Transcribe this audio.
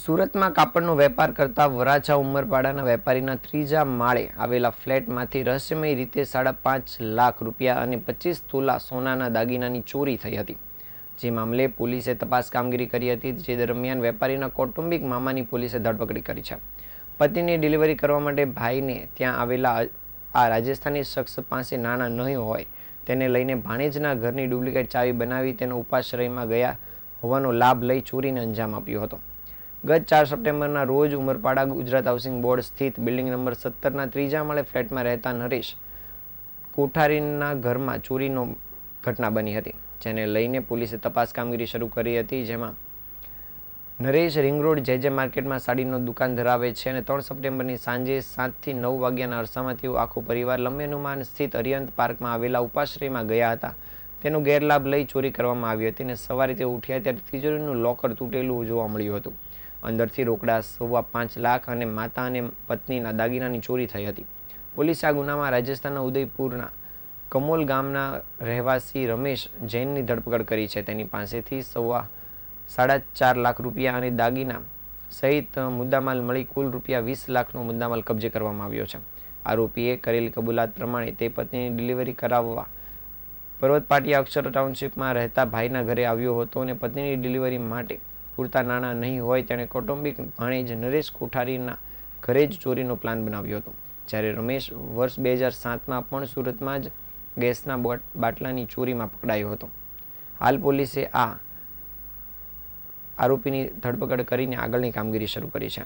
સુરતમાં કાપડનો વેપાર કરતા વરાછા ઉમરપાડાના વેપારીના ત્રીજા માળે આવેલા ફ્લેટમાંથી રહસ્યમય રીતે સાડા પાંચ લાખ રૂપિયા અને પચીસ તોલા સોનાના દાગીનાની ચોરી થઈ હતી. જે મામલે પોલીસે તપાસ કામગીરી કરી હતી, જે દરમિયાન વેપારીના કૌટુંબિક મામાની પોલીસે ધરપકડ કરી છે. પતિની ડિલિવરી કરવા માટે ભાઈને ત્યાં આવેલા આ રાજસ્થાની શખ્સ પાસે નાણાં નહીં હોય, તેને લઈને ભાણેજના ઘરની ડુપ્લિકેટ ચાવી બનાવી તેનો ઉપાશ્રયમાં ગયા હોવાનો લાભ લઈ ચોરીને અંજામ આપ્યો હતો. ગત ચાર સપ્ટેમ્બરના રોજ ઉમરપાડા ગુજરાત હાઉસિંગ બોર્ડ સ્થિત બિલ્ડિંગ નંબર સત્તરના ત્રીજા માળે ફ્લેટમાં રહેતા નરેશ કોઠારીના ઘરમાં ચોરીનો ઘટના બની હતી, જેને લઈને પોલીસે તપાસ કામગીરી શરૂ કરી હતી, જેમાં નરેશ રિંગ રોડ જે જે માર્કેટમાં સાડીનો દુકાન ધરાવે છે અને ત્રણ સપ્ટેમ્બરની સાંજે સાતથી નવ વાગ્યાના અરસામાં તેઓ આખો પરિવાર લંબેનુમાન સ્થિત અરિયંત પાર્કમાં આવેલા ઉપાશ્રયમાં ગયા હતા. તેનો ગેરલાભ લઈ ચોરી કરવામાં આવી હતી અને સવારે તેઓ ઉઠ્યા ત્યારે તિજોરીનું લોકર તૂટેલું જોવા મળ્યું હતું. અંદરથી રોકડા સવા પાંચ લાખ અને માતા અને પત્નીના દાગીનાની ચોરી થઈ હતી. પોલીસે આ ગુનામાં રાજસ્થાનના ઉદયપુરના કમોલ ગામના રહેવાસી રમેશ જૈનની ધરપકડ કરી છે. તેની પાસેથી સવા સાડા ચાર લાખ રૂપિયા અને દાગીના સહિત મુદ્દામાલ મળી કુલ રૂપિયા વીસ લાખનો મુદ્દામાલ કબજે કરવામાં આવ્યો છે. આરોપીએ કરેલી કબૂલાત પ્રમાણે તે પત્નીની ડિલિવરી કરાવવા પર્વત પાટિયા અક્ષર ટાઉનશીપમાં રહેતા ભાઈના ઘરે આવ્યો હતો અને પત્નીની ડિલિવરી માટે પૂરતા નાણાં નહીં હોય, તેણે કૌટુંબિક ભાણેજ નરેશ કોઠારીના ઘરે જ ચોરીનો પ્લાન બનાવ્યો હતો. જ્યારે રમેશ વર્ષ બે હજાર સાતમાં પણ સુરતમાં જ ગેસના બાટલાની ચોરીમાં પકડાયો હતો. હાલ પોલીસે આ આરોપીની ધરપકડ કરીને આગળની કામગીરી શરૂ કરી છે.